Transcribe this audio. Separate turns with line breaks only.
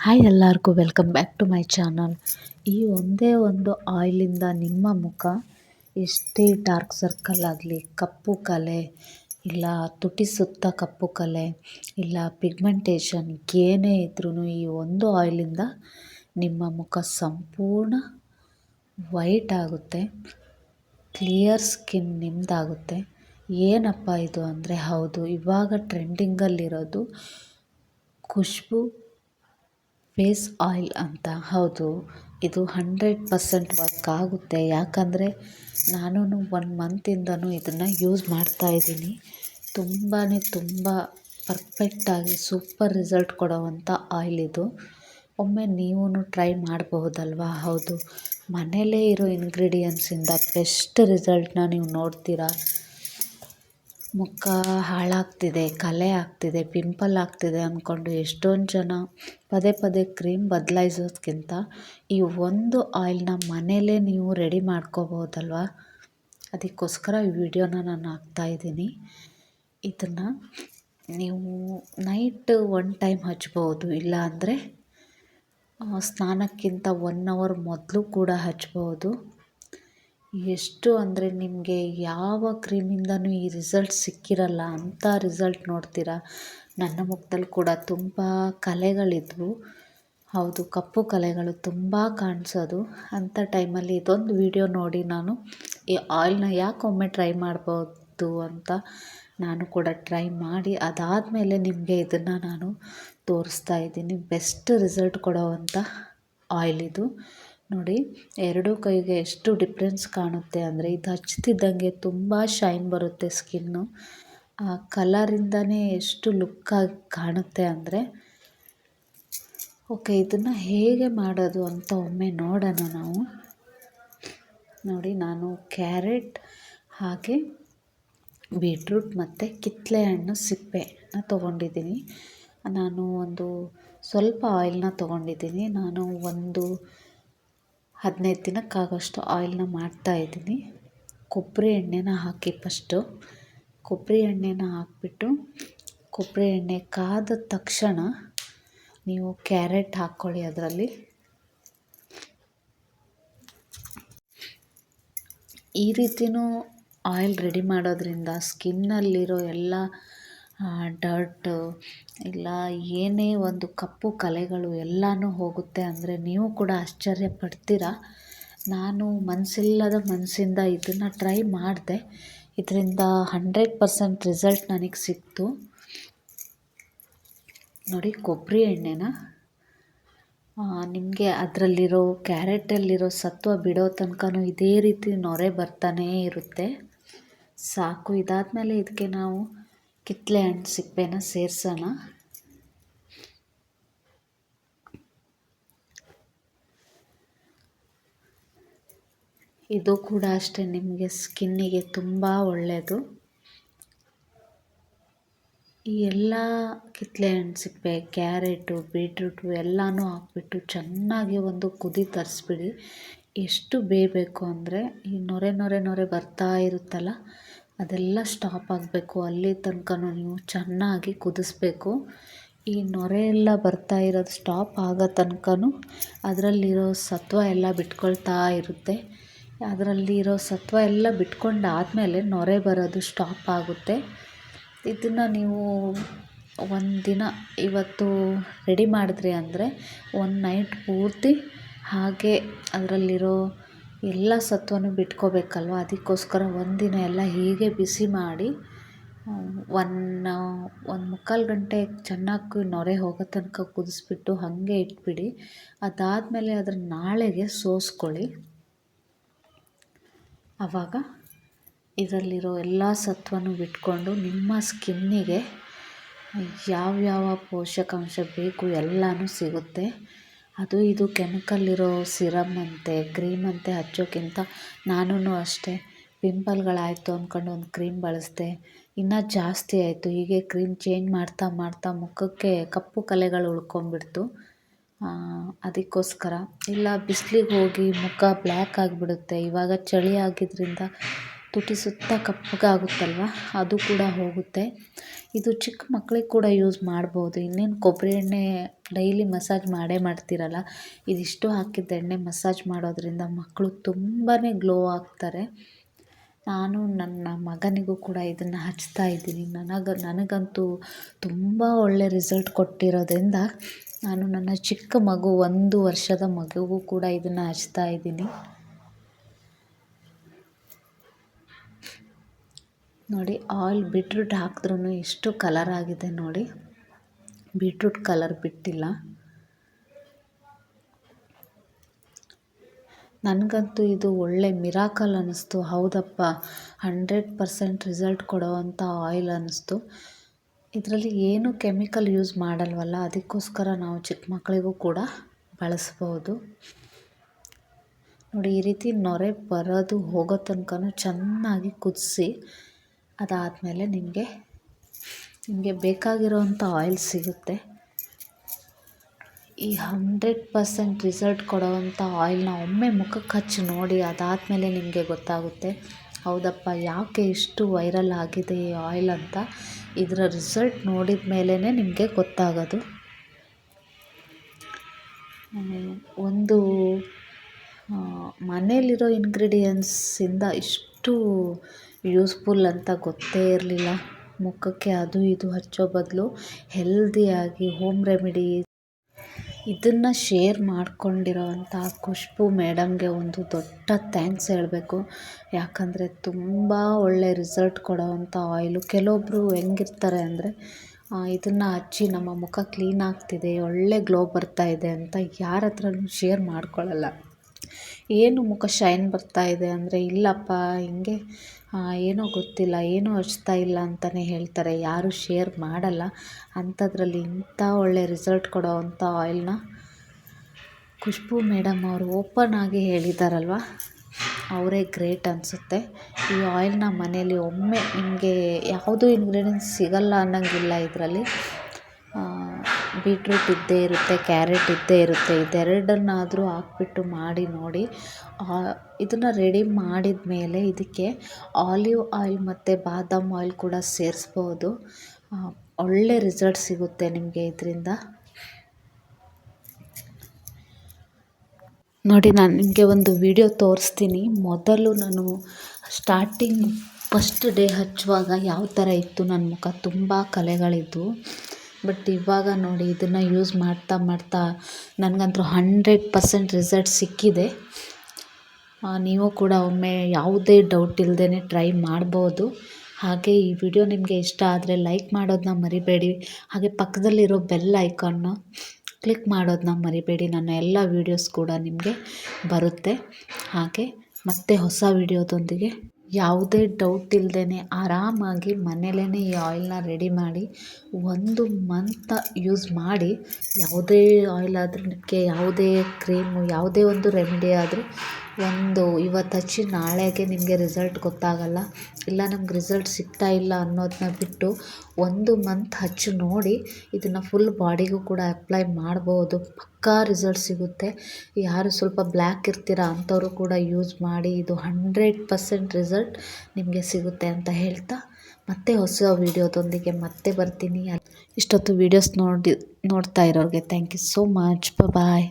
Hi ಎಲ್ಲರಿಗೂ welcome back to my channel ಈ ಒಂದೇ ಒಂದು ಆಯಿಲಿಂದ ನಿಮ್ಮ ಮುಖ ಎಷ್ಟೇ ಡಾರ್ಕ್ ಸರ್ಕಲ್ ಆಗಲಿ, ಕಪ್ಪು ಕಲೆ, ಇಲ್ಲ ತುಟಿ ಸುತ್ತ ಕಪ್ಪು ಕಲೆ, ಇಲ್ಲ ಪಿಗ್ಮೆಂಟೇಷನ್ ಏನೇ ಇದ್ರೂ ಈ ಒಂದು ಆಯಿಲಿಂದ ನಿಮ್ಮ ಮುಖ ಸಂಪೂರ್ಣ ವೈಟ್ ಆಗುತ್ತೆ. ಕ್ಲಿಯರ್ ಸ್ಕಿನ್ ನಿಮ್ಮದಾಗುತ್ತೆ ಏನಪ್ಪ ಇದು ಅಂದರೆ ಹೌದು, ಇವಾಗ ಟ್ರೆಂಡಿಂಗಲ್ಲಿರೋದು ಖುಷ್ಬು ಫೇಸ್ ಆಯಿಲ್ ಅಂತ. ಹೌದು, ಇದು ಹಂಡ್ರೆಡ್ ಪರ್ಸೆಂಟ್ ವರ್ಕ್ ಆಗುತ್ತೆ. ಯಾಕಂದರೆ ನಾನು ಒನ್ ಮಂತಿಂದನೂ ಇದನ್ನು ಯೂಸ್ ಮಾಡ್ತಾ ಇದ್ದೀನಿ. ತುಂಬಾ ತುಂಬ ಪರ್ಫೆಕ್ಟಾಗಿ ಸೂಪರ್ ರಿಸಲ್ಟ್ ಕೊಡೋವಂಥ ಆಯಿಲ್ ಇದು. ಒಮ್ಮೆ ನೀವು ಟ್ರೈ ಮಾಡಬಹುದಲ್ವಾ? ಹೌದು. ಮನೆಯಲ್ಲೇ ಇರೋ ಇಂಗ್ರೀಡಿಯೆಂಟ್ಸಿಂದ ಬೆಸ್ಟ್ ರಿಸಲ್ಟನ್ನ ನೀವು ನೋಡ್ತೀರಾ? ಮುಖ ಹಾಳಾಗ್ತಿದೆ, ಕಲೆ ಆಗ್ತಿದೆ, ಪಿಂಪಲ್ ಆಗ್ತಿದೆ ಅಂದ್ಕೊಂಡು ಎಷ್ಟೊಂದು ಜನ ಪದೇ ಪದೇ ಕ್ರೀಮ್ ಬದಲಾಯಿಸೋದ್ಕಿಂತ ಈ ಒಂದು ಆಯಿಲ್ನ ಮನೇಲೇ ನೀವು ರೆಡಿ ಮಾಡ್ಕೋಬೋದಲ್ವ? ಅದಕ್ಕೋಸ್ಕರ ಈ ವಿಡಿಯೋನ ನಾನು ಹಾಕ್ತಾಯಿದ್ದೀನಿ ಇದನ್ನು ನೀವು ನೈಟ್ ಒನ್ ಟೈಮ್ ಹಚ್ಬೋದು, ಇಲ್ಲ ಅಂದರೆ ಸ್ನಾನಕ್ಕಿಂತ ಒನ್ ಅವರ್ ಮೊದಲು ಕೂಡ ಹಚ್ಬೋದು. ಎಷ್ಟು ಅಂದರೆ ನಿಮಗೆ ಯಾವ ಕ್ರೀಮಿಂದನೂ ಈ ರಿಸಲ್ಟ್ ಸಿಕ್ಕಿರಲ್ಲ ಅಂಥ ರಿಸಲ್ಟ್ ನೋಡ್ತೀರಾ? ನನ್ನ ಮುಖದಲ್ಲಿ ಕೂಡ ತುಂಬ ಕಲೆಗಳಿದ್ವು. ಹೌದು, ಕಪ್ಪು ಕಲೆಗಳು ತುಂಬ ಕಾಣಿಸೋದು. ಅಂಥ ಟೈಮಲ್ಲಿ ಇದೊಂದು ವಿಡಿಯೋ ನೋಡಿ ನಾನು, ಈ ಆಯಿಲ್ನ ಒಮ್ಮೆ ಟ್ರೈ ಮಾಡ್ಬೋದು ಅಂತ ನಾನು ಕೂಡ ಟ್ರೈ ಮಾಡಿ, ಅದಾದಮೇಲೆ ನಿಮಗೆ ಇದನ್ನು ನಾನು ತೋರಿಸ್ತಾ ಇದ್ದೀನಿ. ಬೆಸ್ಟ್ ರಿಸಲ್ಟ್ ಕೊಡೋವಂಥ ಆಯಿಲ್ ಇದು. ನೋಡಿ, ಎರಡೂ ಕೈಗೆ ಎಷ್ಟು ಡಿಫ್ರೆನ್ಸ್ ಕಾಣುತ್ತೆ ಅಂದರೆ, ಇದು ಹಚ್ತಿದ್ದಂಗೆ ತುಂಬ ಶೈನ್ ಬರುತ್ತೆ ಸ್ಕಿನ್ನು ಆ ಕಲರಿಂದನೇ ಎಷ್ಟು ಲುಕ್ಕಾಗಿ ಕಾಣುತ್ತೆ ಅಂದರೆ ಓಕೆ ಇದನ್ನು ಹೇಗೆ ಮಾಡೋದು ಅಂತ ಒಮ್ಮೆ ನೋಡೋಣ ನಾವು. ನೋಡಿ, ನಾನು ಕ್ಯಾರೆಟ್ ಹಾಗೆ ಬೀಟ್ರೂಟ್ ಮತ್ತು ಕಿತ್ತಳೆ ಹಣ್ಣು ಸಿಪ್ಪೆನ ತೊಗೊಂಡಿದ್ದೀನಿ. ನಾನು ಒಂದು ಸ್ವಲ್ಪ ಆಯಿಲ್ನ ತೊಗೊಂಡಿದ್ದೀನಿ. ನಾನು ಒಂದು ಹದಿನೈದು ದಿನಕ್ಕಾಗೋಷ್ಟು ಆಯಿಲ್ನ ಮಾಡ್ತಾಯಿದ್ದೀನಿ ಕೊಬ್ಬರಿ ಎಣ್ಣೆನ ಹಾಕಿ ಫಸ್ಟು ಕೊಬ್ಬರಿ ಎಣ್ಣೆನ ಹಾಕಿಬಿಟ್ಟು, ಕೊಬ್ಬರಿ ಎಣ್ಣೆ ಕಾದ ತಕ್ಷಣ ನೀವು ಕ್ಯಾರೆಟ್ ಹಾಕ್ಕೊಳ್ಳಿ ಅದರಲ್ಲಿ. ಈ ರೀತಿಯೂ ಆಯಿಲ್ ರೆಡಿ ಮಾಡೋದ್ರಿಂದ ಸ್ಕಿನ್ನಲ್ಲಿರೋ ಎಲ್ಲ ಡರ್ಟು ಇಲ್ಲ ಏನೇ ಒಂದು ಕಪ್ಪು ಕಲೆಗಳು ಎಲ್ಲನೂ ಹೋಗುತ್ತೆ ಅಂದರೆ ನೀವು ಕೂಡ ಆಶ್ಚರ್ಯ ಪಡ್ತೀರ? ನಾನು ಮನಸ್ಸಿಲ್ಲದ ಮನಸ್ಸಿಂದ ಇದನ್ನು ಟ್ರೈ ಮಾಡಿದೆ. ಇದರಿಂದ ಹಂಡ್ರೆಡ್ ಪರ್ಸೆಂಟ್ ರಿಸಲ್ಟ್ ನನಗೆ ಸಿಕ್ತು. ನೋಡಿ ಕೊಬ್ಬರಿ ಎಣ್ಣೆನ? ನಿಮಗೆ ಅದರಲ್ಲಿರೋ, ಕ್ಯಾರೆಟಲ್ಲಿರೋ ಸತ್ವ ಬಿಡೋ ತನಕನೂ ಇದೇ ರೀತಿ ನೊರೆ ಬರ್ತಾನೇ ಇರುತ್ತೆ. ಸಾಕು, ಇದಾದಮೇಲೆ ಇದಕ್ಕೆ ನಾವು ಕಿತ್ತಳೆ ಹಣ್ಣು ಸಿಪ್ಪೆನ ಸೇರಿಸೋಣ. ಇದು ಕೂಡ ಅಷ್ಟೇ ನಿಮಗೆ ಸ್ಕಿನ್ನಿಗೆ ತುಂಬ ಒಳ್ಳೆಯದು ಈ ಎಲ್ಲ ಕಿತ್ತಳೆ ಹಣ್ಣು ಸಿಪ್ಪೆ, ಕ್ಯಾರೆಟು, ಬೀಟ್ರೂಟು ಎಲ್ಲನೂ ಹಾಕ್ಬಿಟ್ಟು ಚೆನ್ನಾಗಿ ಒಂದು ಕುದಿ ತರಿಸ್ಬಿಡಿ. ಎಷ್ಟು ಬೇಯಬೇಕು ಅಂದರೆ ಈ ನೊರೆ ನೊರೆ ನೊರೆ ಬರ್ತಾ ಇರುತ್ತಲ್ಲ ಅದೆಲ್ಲ ಸ್ಟಾಪ್ ಆಗಬೇಕು. ಅಲ್ಲಿ ತನಕನೂ ನೀವು ಚೆನ್ನಾಗಿ ಕುದಿಸ್ಬೇಕು. ಈ ನೊರೆ ಎಲ್ಲ ಬರ್ತಾ ಇರೋದು ಸ್ಟಾಪ್ ಆಗೋ ತನಕನೂ ಅದರಲ್ಲಿರೋ ಸತ್ವ ಎಲ್ಲ ಬಿಟ್ಕೊಳ್ತಾ ಇರುತ್ತೆ. ಅದರಲ್ಲಿರೋ ಸತ್ವ ಎಲ್ಲ ಬಿಟ್ಕೊಂಡಾದಮೇಲೆ ನೊರೆ ಬರೋದು ಸ್ಟಾಪ್ ಆಗುತ್ತೆ. ಇದನ್ನು ನೀವು ಒಂದಿನ ಇವತ್ತು ರೆಡಿ ಮಾಡಿದ್ರಿ ಅಂದರೆ ಒಂದು ನೈಟ್ ಪೂರ್ತಿ ಹಾಗೆ ಅದರಲ್ಲಿರೋ ಎಲ್ಲ ಸತ್ವನೂ ಬಿಟ್ಕೋಬೇಕಲ್ವ? ಅದಕ್ಕೋಸ್ಕರ ಒಂದಿನ ಎಲ್ಲ ಹೀಗೆ ಬಿಸಿ ಮಾಡಿ ಒನ್ ಒಂದು ಮುಕ್ಕಾಲು ಗಂಟೆ ಚೆನ್ನಾಗಿ ನೊರೆ ಹೋಗೋ ತನಕ ಕುದಿಸ್ಬಿಟ್ಟು ಹಾಗೆ ಇಟ್ಬಿಡಿ. ಅದಾದಮೇಲೆ ಅದನ್ನು ನಾಳೆಗೆ ಸೋಸ್ಕೊಳ್ಳಿ. ಆವಾಗ ಇದರಲ್ಲಿರೋ ಎಲ್ಲ ಸತ್ವನೂ ಬಿಟ್ಕೊಂಡು ನಿಮ್ಮ ಸ್ಕಿನ್ನಿಗೆ ಯಾವ್ಯಾವ ಪೋಷಕಾಂಶ ಬೇಕು ಎಲ್ಲನೂ ಸಿಗುತ್ತೆ. ಅದು ಇದು ಕೆಮಿಕಲ್ ಇರೋ ಸಿರಮ್ ಅಂತೆ, ಕ್ರೀಮ್ ಅಂತೆ ಹಚ್ಚೋಕ್ಕಿಂತ ನಾನೂ ಅಷ್ಟೇ. ಪಿಂಪಲ್ಗಳಾಯಿತು ಅಂದ್ಕೊಂಡು ಒಂದು ಕ್ರೀಮ್ ಬಳಸಿದೆ. ಇನ್ನೂ ಜಾಸ್ತಿ ಆಯಿತು. ಹೀಗೆ ಕ್ರೀಮ್ ಚೇಂಜ್ ಮಾಡ್ತಾ ಮಾಡ್ತಾ ಮುಖಕ್ಕೆ ಕಪ್ಪು ಕಲೆಗಳು ಉಳ್ಕೊಂಬಿಡ್ತು ಅದಕ್ಕೋಸ್ಕರ. ಇಲ್ಲ, ಬಿಸ್ಲಿಗೆ ಹೋಗಿ ಮುಖ ಬ್ಲ್ಯಾಕ್ ಆಗಿಬಿಡುತ್ತೆ. ಇವಾಗ ಚಳಿ ಆಗಿದ್ದರಿಂದ ತುಟಿ ಸುತ್ತ ಕಪ್ಪಗಾಗುತ್ತಲ್ವ? ಅದು ಕೂಡ ಹೋಗುತ್ತೆ. ಇದು ಚಿಕ್ಕ ಮಕ್ಕಳಿಗೆ ಕೂಡ ಯೂಸ್ ಮಾಡ್ಬೋದು. ಇನ್ನೇನು ಕೊಬ್ಬರಿ ಎಣ್ಣೆ ಡೈಲಿ ಮಸಾಜ್ ಮಾಡೇ ಮಾಡ್ತೀರಲ್ಲ, ಇದಿಷ್ಟು ಹಾಕಿದ್ದ ಎಣ್ಣೆ ಮಸಾಜ್ ಮಾಡೋದ್ರಿಂದ ಮಕ್ಕಳು ತುಂಬಾ ಗ್ಲೋ ಆಗ್ತಾರೆ. ನಾನು ನನ್ನ ಮಗನಿಗೂ ಕೂಡ ಇದನ್ನು ಹಚ್ತಾ ಇದ್ದೀನಿ. ನನಗೆ, ನನಗಂತೂ ತುಂಬ ಒಳ್ಳೆ ರಿಸಲ್ಟ್ ಕೊಟ್ಟಿರೋದ್ರಿಂದ ನಾನು ನನ್ನ ಚಿಕ್ಕ ಮಗು, ಒಂದು ವರ್ಷದ ಮಗುಗೂ ಕೂಡ ಇದನ್ನು ಹಚ್ತಾ ಇದ್ದೀನಿ. ನೋಡಿ, ಆಯಿಲ್ ಬೀಟ್ರೂಟ್ ಹಾಕಿದ್ರೂ ಎಷ್ಟು ಕಲರ್ ಆಗಿದೆ ನೋಡಿ. ಬೀಟ್ರೂಟ್ ಕಲರ್ ಬಿಟ್ಟಿಲ್ಲ. ನನಗಂತೂ ಇದು ಒಳ್ಳೆ ಮಿರಾಕಲ್ ಅನ್ನಿಸ್ತು ಹೌದಪ್ಪ ಹಂಡ್ರೆಡ್ ಪರ್ಸೆಂಟ್ ರಿಸಲ್ಟ್ ಕೊಡೋವಂಥ ಆಯಿಲ್ ಅನ್ನಿಸ್ತು ಇದರಲ್ಲಿ ಏನು ಕೆಮಿಕಲ್ ಯೂಸ್ ಮಾಡಲ್ವಲ್ಲ, ಅದಕ್ಕೋಸ್ಕರ ನಾವು ಚಿಕ್ಕ ಮಕ್ಕಳಿಗೂ ಕೂಡ ಬಳಸ್ಬೋದು. ನೋಡಿ, ಈ ರೀತಿ ನೊರೆ ಬರೋದು ಹೋಗೋ ತನಕ ಚೆನ್ನಾಗಿ ಕುದಿಸಿ ಅದಾದಮೇಲೆ ನಿಮಗೆ ನಿಮಗೆ ಬೇಕಾಗಿರೋವಂಥ ಆಯಿಲ್ ಸಿಗುತ್ತೆ. ಈ ಹಂಡ್ರೆಡ್ ಪರ್ಸೆಂಟ್ ರಿಸಲ್ಟ್ ಕೊಡೋವಂಥ ಆಯಿಲ್ನ ಒಮ್ಮೆ ಮುಖಕ್ಕೆ ಹಚ್ಚಿ ನೋಡಿ, ಅದಾದಮೇಲೆ ನಿಮಗೆ ಗೊತ್ತಾಗುತ್ತೆ, ಹೌದಪ್ಪ, ಯಾಕೆ ಇಷ್ಟು ವೈರಲ್ ಆಗಿದೆ ಈ ಆಯಿಲ್ ಅಂತ. ಇದರ ರಿಸಲ್ಟ್ ನೋಡಿದ ಮೇಲೇ ನಿಮಗೆ ಗೊತ್ತಾಗೋದು. ಒಂದು ಮನೇಲಿರೋ ಇನ್ಗ್ರೀಡಿಯೆಂಟ್ಸಿಂದ ಇಷ್ಟು ಯೂಸ್ಫುಲ್ ಅಂತ ಗೊತ್ತೇ ಇರಲಿಲ್ಲ. ಮುಖಕ್ಕೆ ಅದು ಇದು ಹಚ್ಚೋ ಬದಲು ಹೆಲ್ದಿಯಾಗಿ ಹೋಮ್ ರೆಮಿಡಿ ಇದನ್ನು ಶೇರ್ ಮಾಡ್ಕೊಂಡಿರೋವಂಥ ಖುಷ್ಬು ಮೇಡಮ್ಗೆ ಒಂದು ದೊಡ್ಡ ಥ್ಯಾಂಕ್ಸ್ ಹೇಳಬೇಕು. ಯಾಕಂದರೆ ತುಂಬ ಒಳ್ಳೆ ರಿಸಲ್ಟ್ ಕೊಡೋವಂಥ ಆಯಿಲು. ಕೆಲವೊಬ್ಬರು ಹೆಂಗಿರ್ತಾರೆ ಅಂದರೆ ಇದನ್ನು ಹಚ್ಚಿ ನಮ್ಮ ಮುಖ ಕ್ಲೀನ್ ಆಗ್ತಿದೆ, ಒಳ್ಳೆ ಗ್ಲೋ ಬರ್ತಾ ಇದೆ ಅಂತ ಯಾರ ಹತ್ರನೂ ಶೇರ್ ಮಾಡ್ಕೊಳ್ಳಲ್ಲ. ಏನು ಮುಖ ಶೈನ್ ಬರ್ತಾ ಇದೆ ಅಂದರೆ, ಇಲ್ಲಪ್ಪ, ಹಿಂಗೆ ಏನೋ ಗೊತ್ತಿಲ್ಲ, ಏನೂ ಹಚ್ತಾ ಇಲ್ಲ ಅಂತಲೇ ಹೇಳ್ತಾರೆ. ಯಾರೂ ಶೇರ್ ಮಾಡಲ್ಲ. ಅಂಥದ್ರಲ್ಲಿ ಇಂಥ ಒಳ್ಳೆ ರಿಸಲ್ಟ್ ಕೊಡೋ ಅಂಥ ಆಯಿಲ್ನ ಖುಷ್ಬು ಮೇಡಮ್ ಅವರು ಓಪನ್ ಆಗಿ ಹೇಳಿದಾರಲ್ವ? ಅವರೇ ಗ್ರೇಟ್ ಅನಿಸುತ್ತೆ. ಈ ಆಯಿಲ್ನ ಮನೇಲಿ ಒಮ್ಮೆ ನಿಮಗೆ ಯಾವುದೂ ಇಂಗ್ರೀಡಿಯೆಂಟ್ಸ್ ಸಿಗಲ್ಲ ಅನ್ನೋಂಗಿಲ್ಲ ಇದರಲ್ಲಿ. ಬೀಟ್ರೂಟ್ ಇದ್ದೇ ಇರುತ್ತೆ, ಕ್ಯಾರೆಟ್ ಇದ್ದೇ ಇರುತ್ತೆ, ಇದೆರಡನ್ನಾದರೂ ಹಾಕ್ಬಿಟ್ಟು ಮಾಡಿ ನೋಡಿ. ಇದನ್ನು ರೆಡಿ ಮಾಡಿದ ಮೇಲೆ ಇದಕ್ಕೆ ಆಲಿವ್ ಆಯಿಲ್ ಮತ್ತು ಬಾದಾಮ್ ಆಯಿಲ್ ಕೂಡ ಸೇರಿಸ್ಬೋದು. ಒಳ್ಳೆ ರಿಸಲ್ಟ್ ಸಿಗುತ್ತೆ ನಿಮಗೆ ಇದರಿಂದ. ನೋಡಿ, ನಾನು ನಿಮಗೆ ಒಂದು ವಿಡಿಯೋ ತೋರಿಸ್ತೀನಿ. ಮೊದಲು ನಾನು ಸ್ಟಾರ್ಟಿಂಗ್ ಫಸ್ಟ್ ಡೇ ಹಚ್ಚುವಾಗ ಯಾವ ಥರ ಇತ್ತು ನನ್ನ ಮುಖ ತುಂಬ ಕಲೆಗಳಿದ್ವು. ಬಟ್ ಇವಾಗ ನೋಡಿ ಇದನ್ನು ಯೂಸ್ ಮಾಡ್ತಾ ಮಾಡ್ತಾ ನನಗಂತೂ ಹಂಡ್ರೆಡ್ ಪರ್ಸೆಂಟ್ ರಿಸಲ್ಟ್ ಸಿಕ್ಕಿದೆ. ನೀವು ಕೂಡ ಒಮ್ಮೆ ಯಾವುದೇ ಡೌಟ್ ಇಲ್ಲದೇ ಟ್ರೈ ಮಾಡ್ಬೋದು. ಹಾಗೆ ಈ ವಿಡಿಯೋ ನಿಮಗೆ ಇಷ್ಟ ಆದರೆ ಲೈಕ್ ಮಾಡೋದನ್ನ ಮರಿಬೇಡಿ. ಹಾಗೆ ಪಕ್ಕದಲ್ಲಿರೋ ಬೆಲ್ ಐಕಾನ್ನ ಕ್ಲಿಕ್ ಮಾಡೋದನ್ನ ಮರಿಬೇಡಿ. ನನ್ನ ಎಲ್ಲ ವೀಡಿಯೋಸ್ ಕೂಡ ನಿಮಗೆ ಬರುತ್ತೆ. ಹಾಗೆ ಮತ್ತೆ ಹೊಸ ವೀಡಿಯೋದೊಂದಿಗೆ ಯಾವುದೇ ಡೌಟ್ ಇಲ್ಲದೇ ಆರಾಮಾಗಿ ಮನೇಲೇ ಈ ಆಯಿಲ್ನ ರೆಡಿ ಮಾಡಿ ಒಂದು ಮಂತ ಯೂಸ್ ಮಾಡಿ ಯಾವುದೇ ಆಯಿಲ್ ಆದ್ರೂ ಯಾವುದೇ ಕ್ರೀಮು ಯಾವುದೇ ಒಂದು ರೆಮಿಡಿ ಆದರೂ ಒಂದು ಇವತ್ತು ಹಚ್ಚಿ ನಾಳೆಗೆ ನಿಮಗೆ ರಿಸಲ್ಟ್ ಗೊತ್ತಾಗಲ್ಲ. ಇಲ್ಲ, ನಮ್ಗೆ ರಿಸಲ್ಟ್ ಸಿಗ್ತಾ ಇಲ್ಲ ಅನ್ನೋದನ್ನ ಬಿಟ್ಟು ಒಂದು ಮಂತ್ ಹಚ್ಚಿ ನೋಡಿ ಇದನ್ನು ಫುಲ್ ಬಾಡಿಗೂ ಕೂಡ ಅಪ್ಲೈ ಮಾಡ್ಬೋದು. ಪಕ್ಕಾ ರಿಸಲ್ಟ್ ಸಿಗುತ್ತೆ. ಯಾರು ಸ್ವಲ್ಪ ಬ್ಲ್ಯಾಕ್ ಇರ್ತೀರಾ ಅಂಥವರು ಕೂಡ ಯೂಸ್ ಮಾಡಿ ಇದು ಹಂಡ್ರೆಡ್ ಪರ್ಸೆಂಟ್ ರಿಸಲ್ಟ್ ನಿಮಗೆ ಸಿಗುತ್ತೆ ಅಂತ ಹೇಳ್ತಾ ಮತ್ತೆ ಹೊಸ ವೀಡಿಯೋದೊಂದಿಗೆ ಮತ್ತೆ ಬರ್ತೀನಿ. ಇಷ್ಟೊತ್ತು ವೀಡಿಯೋಸ್ ನೋಡಿ ನೋಡ್ತಾ ಇರೋರಿಗೆ thank you so much bye